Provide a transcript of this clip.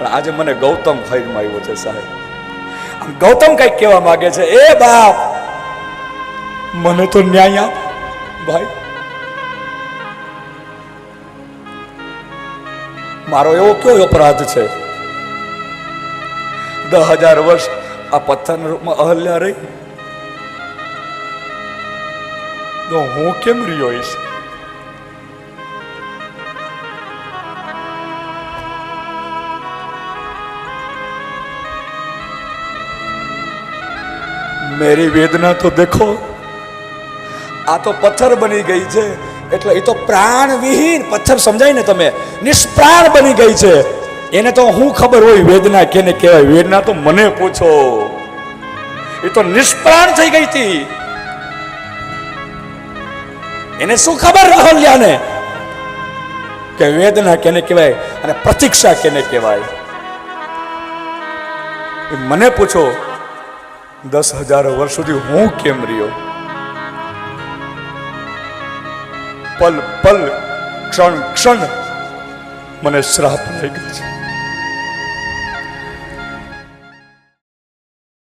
પણ આજે મને ગૌતમ ફાઈલમાં આવ્યો છે સાહેબ. ગૌતમ કંઈક કહેવા માંગે છે, એ બાપ, મને તો ન્યાય આપ, ભાઈ. મારો એવો કયો અપરાધ છે? દસ હજાર વર્ષ આ પથ્થરના રૂપમાં અહલ્યા રહી. તો હું કેમ રહ્યો હોઈશ મેરી વેદના તો દેખો. આ તો પથ્થર બની ગઈ છે. એટલે એ તો પ્રાણવિહીન પથ્થર સમજાય ને તમે. નિષ્પ્રાણ બની ગઈ છે. એને તો હું ખબર હોય વેદના કેને કહેવાય? વેદના તો મને પૂછો. એ તો નિષ્પ્રાણ થઈ ગઈ હતી. એને શું ખબર રહલ્યાને કે વેદના કેને કહેવાય અને પ્રતીક્ષા કેને કહેવાય? મને પૂછો. દસ હજાર વર્ષ સુધી હું કેમ રહ્યો? પલ પલ, ક્ષણ ક્ષણ મને શ્રાપ ગઈ છે.